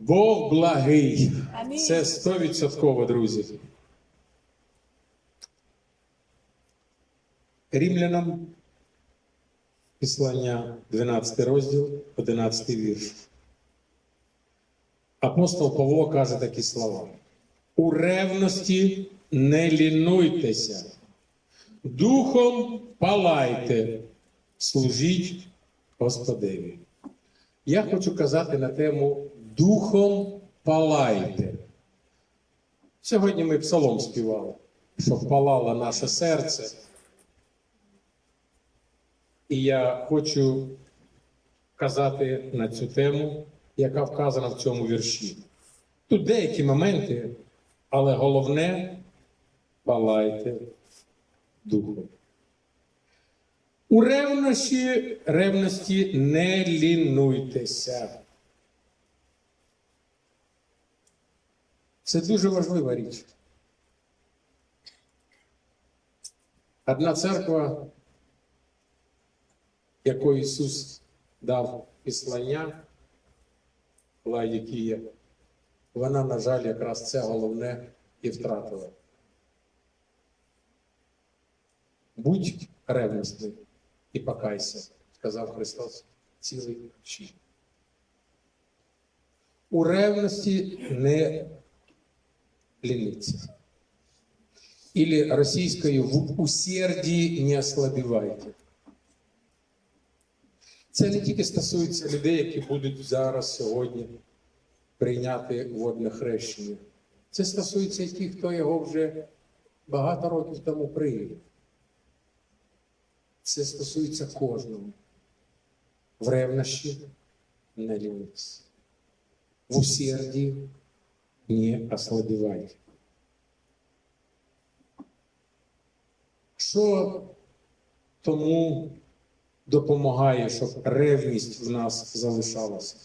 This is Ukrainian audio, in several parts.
Бог благий. Амінь. Це стовідсотково, друзі. Римлянам, післання 12 розділ, 11 вірш. Апостол Павло каже такі слова: у ревності не лінуйтеся, духом палайте, служіть Господеві. Я хочу казати на тему Духом палайте. Сьогодні ми псалом співали, щоб палало наше серце. І я хочу казати на цю тему, яка вказана в цьому вірші. Тут деякі моменти, але головне палайте духом. У ревності, ревності не лінуйтеся. Це дуже важлива річ. Одна церква, якої Ісус дав післання Ладікія, вона, на жаль, якраз це головне і втратила. Будь ревностний і покайся, сказав Христос цілий щит. У ревності не ліниться. Или російською в усерді не ослабівайте. Це не тільки стосується людей, які будуть зараз сьогодні прийняти водне хрещення. Це стосується і тих, хто його вже багато років тому прийняв. Це стосується кожного. В ревнощі не ліниться. В усерді не ослабівайте. Що тому допомагає, щоб ревність в нас залишалася?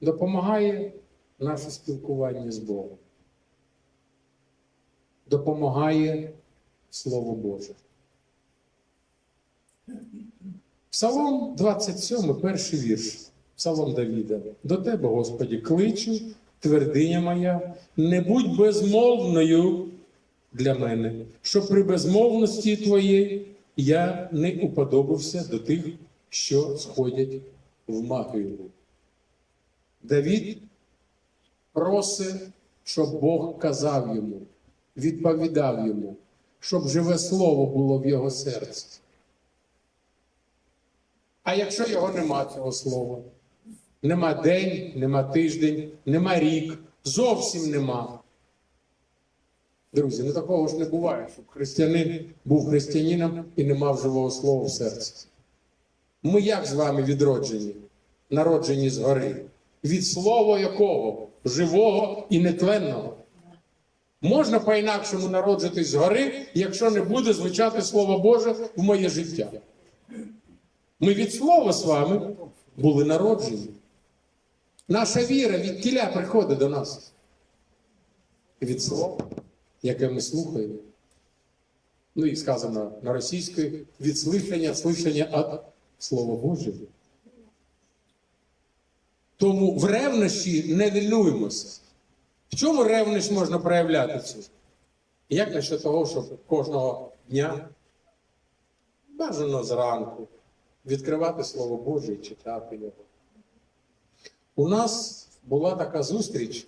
Допомагає наше спілкування з Богом. Допомагає Слово Боже. Псалом 27, перший вірш. Псалом Давіда. До тебе, Господі, кличу, твердиня моя, не будь безмовною для мене, що при безмовності твоєї я не уподобався до тих, що сходять в магію. Давід просить, щоб Бог казав йому, відповідав йому, щоб живе слово було в його серці. А якщо його нема цього слова, нема день, нема тиждень, нема рік, зовсім нема. Друзі, ну такого ж не буває, щоб християнин був християнином і не мав живого слова в серці. Ми як з вами відроджені? Народжені згори. Від слова якого? Живого і нетленного. Можна по-інакшому народжитись згори, якщо не буде звучати Слово Боже в моє життя. Ми від слова з вами були народжені. Наша віра від тіля приходить до нас. Від слова, яке ми слухаємо. Ну і сказано на російській від слухання, слухання від Слова Божого. Тому в ревнощі не вільнуємося. В чому ревність можна проявляти цю? Як насчет того, щоб кожного дня, бажано зранку, відкривати Слово Боже і читати його. У нас була така зустріч.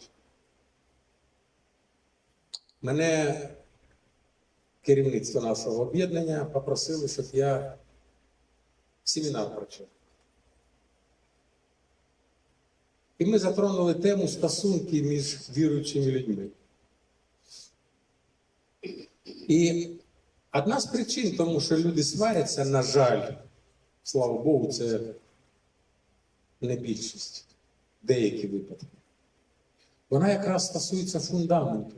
Мене керівництво нашого об'єднання попросили, щоб я семінар прочитав. І ми затронули тему стосунки між віруючими людьми. І одна з причин, тому що люди сваряться, на жаль, слава Богу, це не більшість, деякі випадки. Вона якраз стосується фундаменту.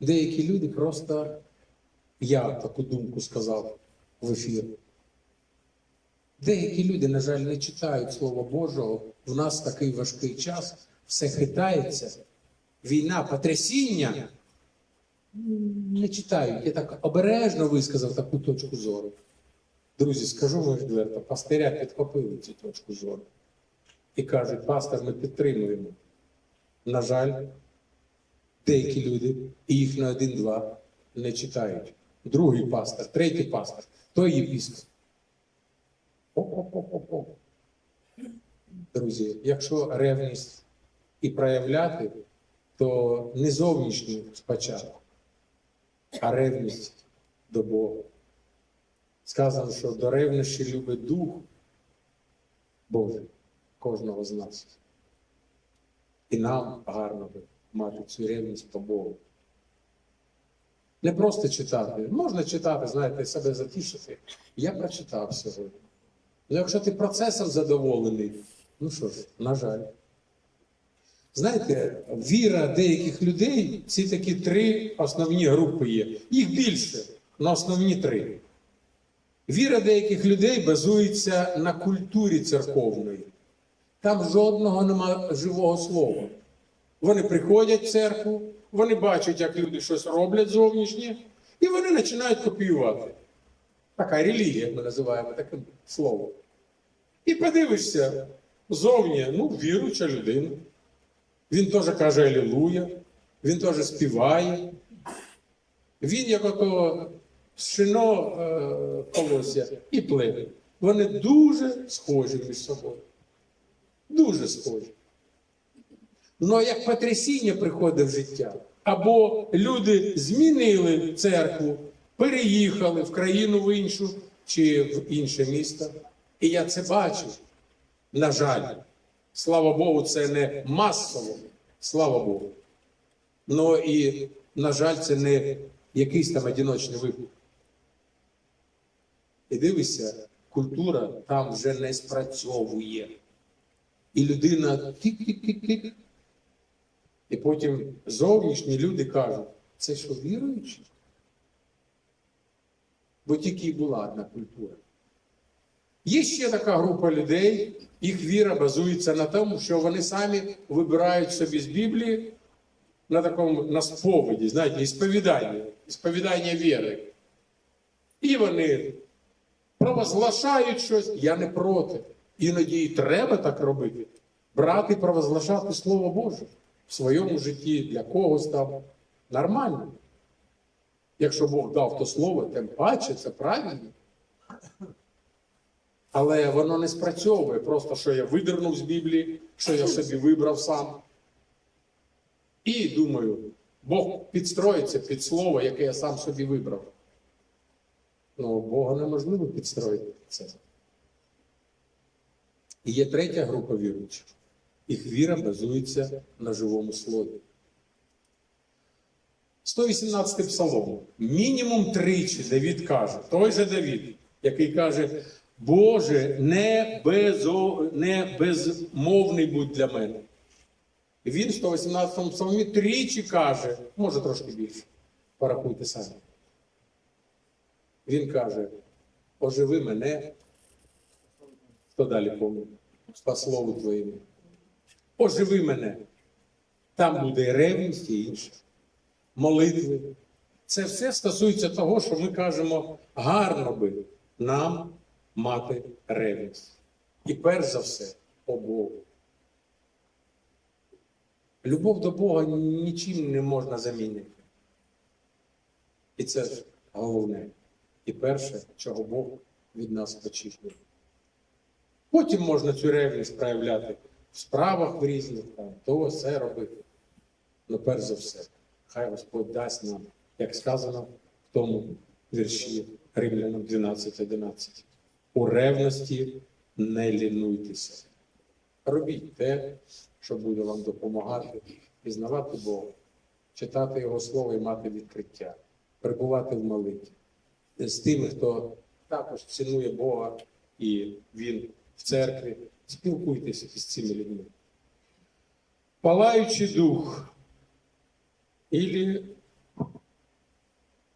Деякі люди просто, я таку думку сказав в ефір. Деякі люди, на жаль, не читають Слова Божого. В нас такий важкий час, все хитається. Війна, потрясіння. Не читають. Я так обережно висказав таку точку зору. Друзі, скажу вам відверто, пастиря підхопили цю точку зору. І кажуть, пастор, ми підтримуємо. На жаль, деякі люди, і їх на один-два не читають. Другий пастор, третій пастор, той єпіскоп. О-о-о-о-о. Друзі, якщо ревність і проявляти, то не зовнішню спочатку, а ревність до Бога. Сказано, що до ревнощі любить дух Божий кожного з нас. І нам гарно би мати цю ревність по Богу. Не просто читати. Можна читати, знаєте, себе затішити. Я прочитав сьогодні. Ну, якщо ти процесом задоволений, ну що ж, на жаль. Знаєте, віра деяких людей, ці такі три основні групи є. Їх більше, але основні три. Віра деяких людей базується на культурі церковної. Там жодного нема живого слова. Вони приходять в церкву, вони бачать, як люди щось роблять зовнішнє, і вони починають копіювати. Така релігія ми називаємо таким словом. І подивишся, зовні, ну, віруюча людина. Він теж каже Алілуя, він теж співає. Він, як ото шино е, колосся і плеве. Вони дуже схожі між собою. Дуже схожі. Ну, як потрясіння приходить в життя, або люди змінили церкву, переїхали в країну в іншу чи в інше місто. І я це бачу. На жаль, слава Богу, це не масово, слава Богу. Ну і, на жаль, це не якийсь там одиночний випадок. І дивися, культура там вже не спрацьовує. І людина тик-тик-тик-тик. І потім зовнішні люди кажуть, це що віруючі? Бо тільки і була одна культура. Є ще така група людей, їх віра базується на тому, що вони самі вибирають собі з Біблії на такому на сповіді, знаєте, ісповідання, ісповідання віри. І вони провозглашають щось, я не проти. Іноді і треба так робити. Брати, провозглашати Слово Боже в своєму житті для когось там нормально. Якщо Бог дав то слово, тим паче це правильно. Але воно не спрацьовує, просто що я видернув з Біблії, що я собі вибрав сам. І думаю, Бог підстроїться під слово, яке я сам собі вибрав. Ну, Бога неможливо підстроїти під це. І є третя група віруючих. Їх віра базується на живому слові. 118 псалом. Мінімум тричі Давід каже, той же Давід, який каже, Боже, не, безо, не безмовний будь для мене. Він в 118 псалмі тричі каже, може трошки більше, порахуйте самі. Він каже, оживи мене, хто далі помнить, по слову твоєму. Оживи мене. Там буде ревність і інше. Молитви. Це все стосується того, що ми кажемо, гарно би нам мати ревність. І перш за все, по Богу. Любов до Бога нічим не можна замінити. І це ж головне. І перше, чого Бог від нас очікує. Потім можна цю ревність проявляти в справах в різних, там, то все робити. Ну, перш за все, хай Господь дасть нам, як сказано в тому вірші Римлянам 12.11. У ревності не лінуйтеся. Робіть те, що буде вам допомагати пізнавати Бога, читати Його Слово і мати відкриття, перебувати в молитві. З тими, хто також цінує Бога і Він в церкві, спілкуйтеся з цими людьми. Палаючий дух, ілі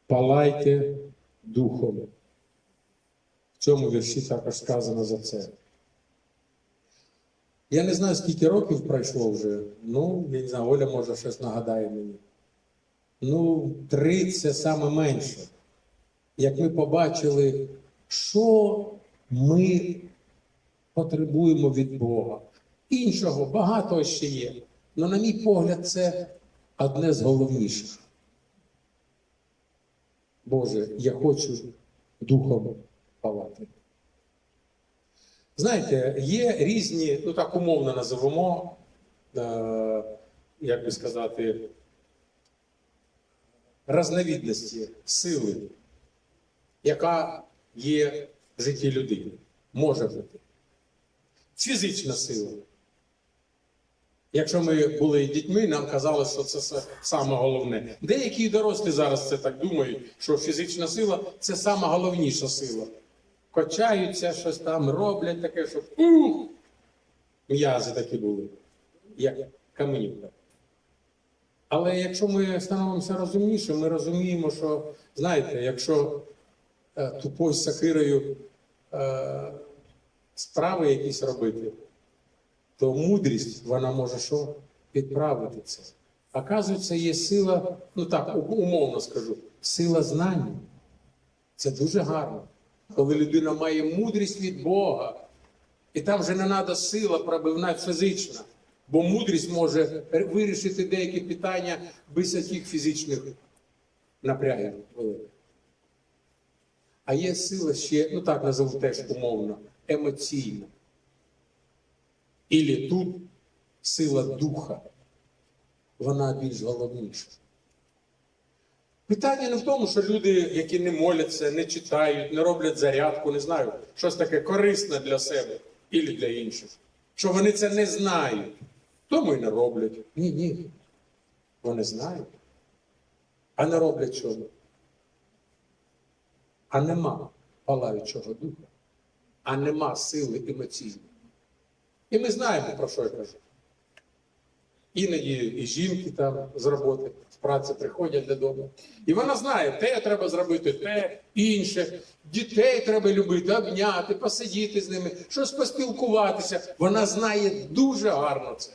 палайте духом. В цьому вірші також сказано за це. Я не знаю, скільки років пройшло вже. Ну, я не знаю, Оля може щось нагадає мені. Ну, три це саме менше. Як ми побачили, що ми потребуємо від Бога, іншого багато ще є. Але, на мій погляд, це одне з головніших. Боже, я хочу духом палати. Знаєте, є різні, ну так умовно називемо, е, як би сказати, разновидності сили, яка є в житті людини. Може бути. Фізична сила. Якщо ми були дітьми, нам казали, що це са- саме головне. Деякі дорослі зараз це так думають, що фізична сила це сама головніша сила. Качаються, щось там роблять таке, що ух! М'язи такі були, як каменівка. Але якщо ми становимося розумніше, ми розуміємо, що, знаєте, якщо е, тупою сакирою е, справи якісь робити, то мудрість вона може що? Підправити це. Оказується, є сила, ну так, умовно скажу, сила знання. Це дуже гарно. Коли людина має мудрість від Бога, і там вже не треба сила пробивна фізична, бо мудрість може вирішити деякі питання без яких фізичних напрягів. А є сила ще, ну так назову теж умовно, емоційна. Ілі тут сила духа. Вона більш головніша. Питання не в тому, що люди, які не моляться, не читають, не роблять зарядку, не знаю, щось таке корисне для себе і для інших. Що вони це не знають, тому і не роблять. Ні, ні. Вони знають. А не роблять чого. А нема палаючого духа, а нема сили емоційної. І ми знаємо, про що я кажу. Іноді і жінки там з роботи, з праці приходять додому. І вона знає, те треба зробити, те інше. Дітей треба любити, обняти, посидіти з ними, щось поспілкуватися. Вона знає дуже гарно це.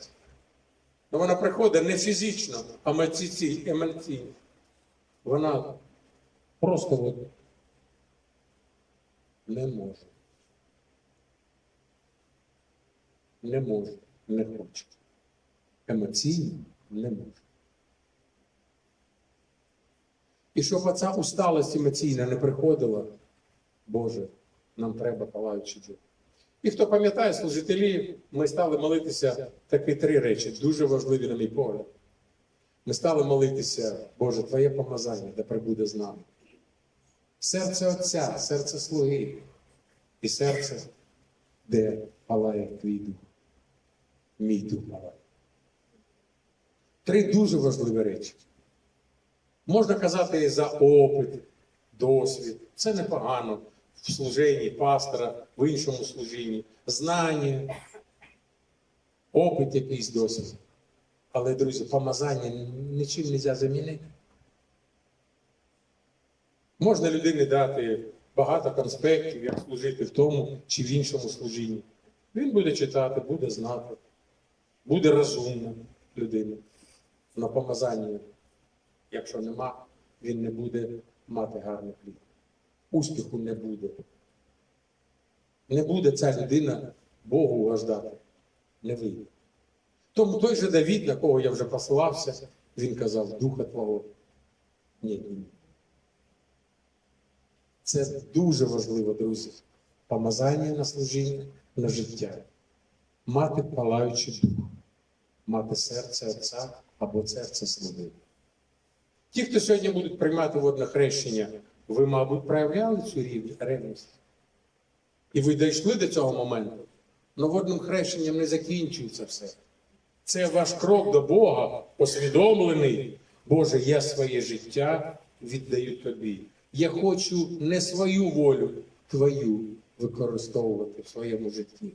Но вона приходить не фізично, а емоці- емоційно. Вона просто не може. Не може, не хоче. Емоційно не може. І щоб оця усталость емоційна не приходила, Боже, нам треба палаючи дух. І хто пам'ятає, служителі, ми стали молитися такі три речі, дуже важливі, на мій погляд. Ми стали молитися, Боже, Твоє помазання, де прибуде з нами. Серце Отця, серце слуги і серце, де палає твій дух. Мій дух палає. Три дуже важливі речі. Можна казати за опит, досвід. Це непогано в служенні пастора, в іншому служінні, знання, опит якийсь досвід. Але, друзі, помазання нічим не можна замінити. Можна людині дати багато конспектів, як служити в тому чи в іншому служінні. Він буде читати, буде знати, буде розумним людина. На помазання, якщо нема, він не буде мати гарний плід. Успіху не буде. Не буде ця людина Богу угождати. Не вийде. Тому той же Давід, на кого я вже посилався, він казав, Духа Твого. Ні, ні. Це дуже важливо, друзі. Помазання на служіння, на життя. Мати палаючий дух, мати серце Отця або серце слуги. Ті, хто сьогодні будуть приймати водне хрещення, ви, мабуть, проявляли цю рівні- ревність. І ви дійшли до цього моменту. Но водним хрещенням не закінчується все. Це ваш крок до Бога, усвідомлений. Боже, я своє життя віддаю тобі. Я хочу не свою волю, твою використовувати в своєму житті.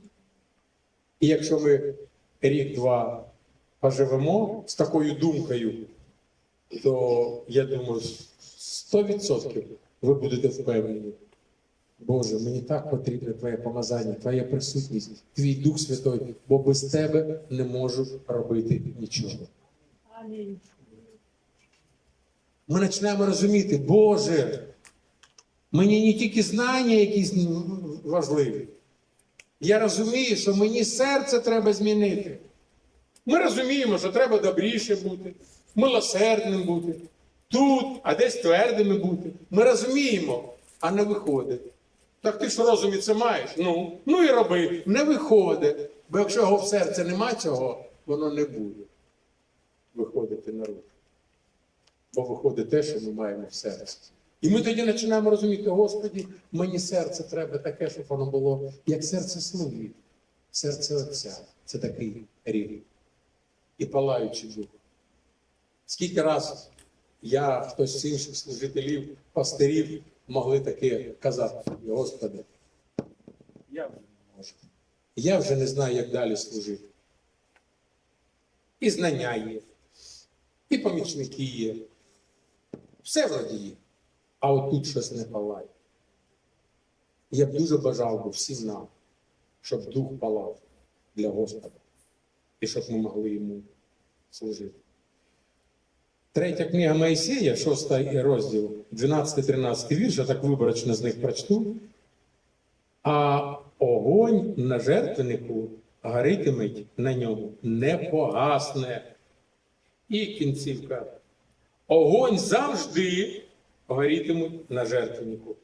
І якщо ми рік-два поживемо з такою думкою, то я думаю, 100% ви будете впевнені. Боже, мені так потрібне Твоє помазання, Твоя присутність, Твій Дух Святой, бо без Тебе не можу робити нічого. Ми починаємо розуміти, Боже, мені не тільки знання якісь важливі. Я розумію, що мені серце треба змінити. Ми розуміємо, що треба добріше бути, милосердним бути, тут, а десь твердими бути. Ми розуміємо, а не виходить. Так ти ж в розумі це маєш. Ну, ну і роби. Не виходить. Бо якщо його в серці нема цього, воно не буде виходити наружу. Бо виходить те, що ми маємо в серці. І ми тоді починаємо розуміти, Господі, мені серце треба таке, щоб воно було як серце слуги, серце Отця. Це такий рік. І палаючий дух. Скільки раз я, хтось з інших служителів, пастирів могли таке казати Господи, я вже не можу. Я вже не знаю, як далі служити. І знання є, і помічники є. Все вроді є. А от тут щось не палає. Я б дуже бажав би всім нам, щоб дух палав для Господа. І щоб ми могли йому служити. Третя книга Моїсея, шостий розділ, 12-13 вірш, я так виборочно з них прочту. А огонь на жертвеннику горитиметь на ньому, не погасне. І кінцівка. Огонь завжди горітимуть на жертвеннику,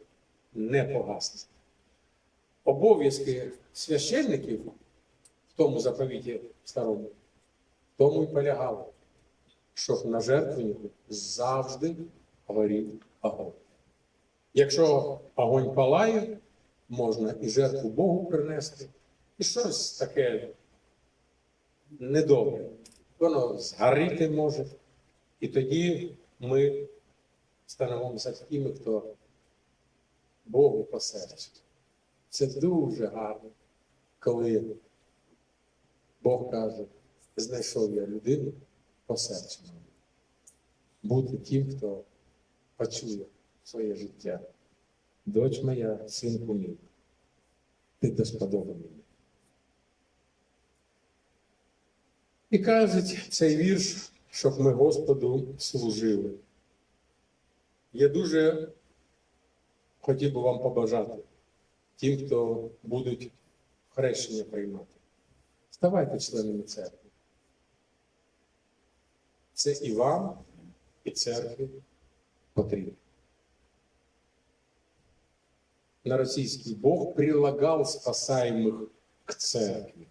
не погасне. Обов'язки священників тому заповіті старому, тому і полягало, щоб на жертвеннику завжди горів огонь. Якщо огонь палає, можна і жертву Богу принести, і щось таке недобре. Воно згоріти може. І тоді ми становимося такими, хто Богу по серцю. Це дуже гарно, коли Бог каже, знайшов я людину по серцю. Бути тим, хто почує своє життя. Дочь моя, синку мій, ти до мені. І кажуть цей вірш, щоб ми Господу служили. Я дуже хотів би вам побажати тим, хто будуть хрещення приймати. Ставайте членами церкви. Це і вам, і церкві потрібно. На російський Бог прилагав спасаємих к церкві.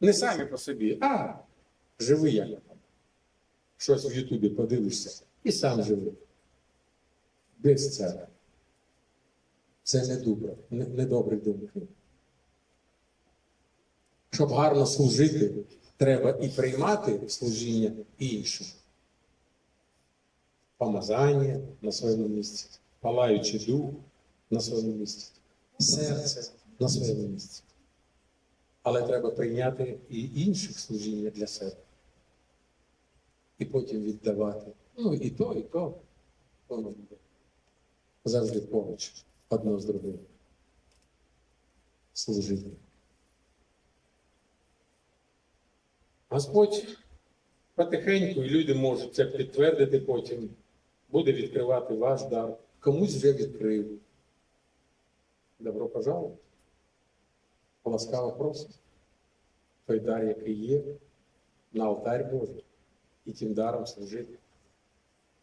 Не самі по собі, а живи як. Щось в Ютубі подивишся і сам живи. Без церкви. Це не добре, не, не добрі думки. Щоб гарно служити, треба і приймати служіння іншим. Помазання на своєму місці, палаючий дух на своєму місці, серце на своєму місці. Але треба прийняти і інших служіння для себе. І потім віддавати. Ну, і то, і то воно буде. Завжди поруч, одно з другим. Служити. Господь потихеньку, і люди можуть це підтвердити потім, буде відкривати ваш дар. Комусь вже відкрив. Добро пожаловать. Ласкаво просить. Той дар, який є, на алтарь Божий. І тим даром служити.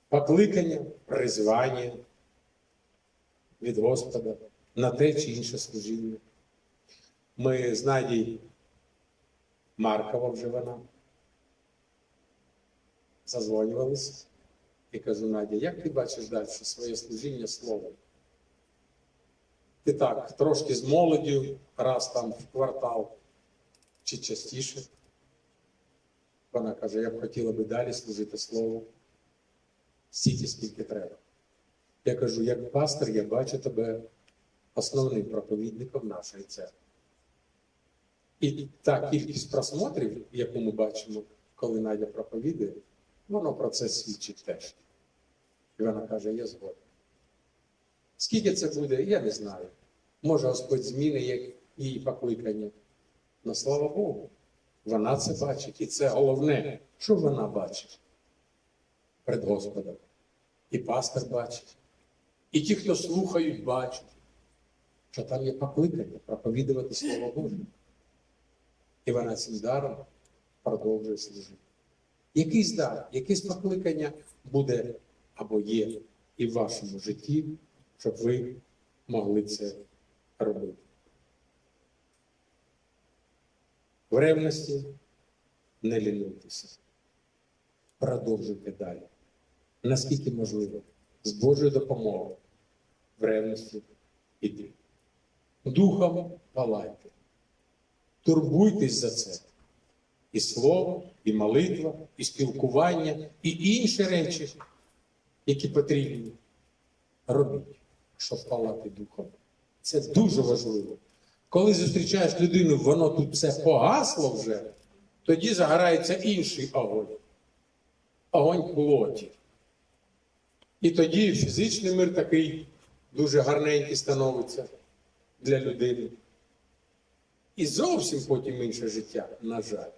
Покликання, призвання від Господа на те чи інше служіння. Ми з Надією Маркова вже вона. Зазвонювалися і кажу, Надя, як ти бачиш далі своє служіння словом? Ти так, трошки з молоддю, раз там в квартал чи частіше. Вона каже, я б хотіла би далі служити словом стільки, скільки треба. Я кажу, як пастор, я бачу тебе основним проповідником нашої церкви. І та кількість просмотрів, яку ми бачимо, коли Надя проповідує, воно про це свідчить теж. І вона каже, я згоден. Скільки це буде, я не знаю. Може, Господь зміни її покликання. Но слава Богу, вона це бачить. І це головне, що вона бачить перед Господом. І пастор бачить. І ті, хто слухають, бачать, що там є покликання проповідувати Слово Боже. І вона цим даром продовжує служити. Якийсь дар, якесь покликання буде або є і в вашому житті, щоб ви могли це робити. В ревності не лінуйтеся. Продовжуйте далі. Наскільки можливо, з Божою допомогою в ревності іти. Духом палайте. Турбуйтесь за це. І слово, і молитва, і спілкування, і інші речі, які потрібні. Робіть, щоб палати духом. Це дуже важливо. Коли зустрічаєш людину, воно тут все погасло вже, тоді загорається інший огонь. Огонь плоті. І тоді фізичний мир такий дуже гарненький становиться для людини. І зовсім потім інше життя, на жаль.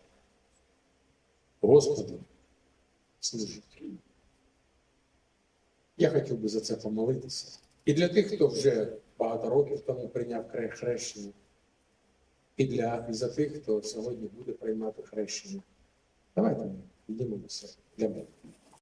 Господу служить. Я хотів би за це помолитися. І для тих, хто вже багато років тому прийняв хре- хрещення, і для і за тих, хто сьогодні буде приймати хрещення. Давайте піднімемося для мене.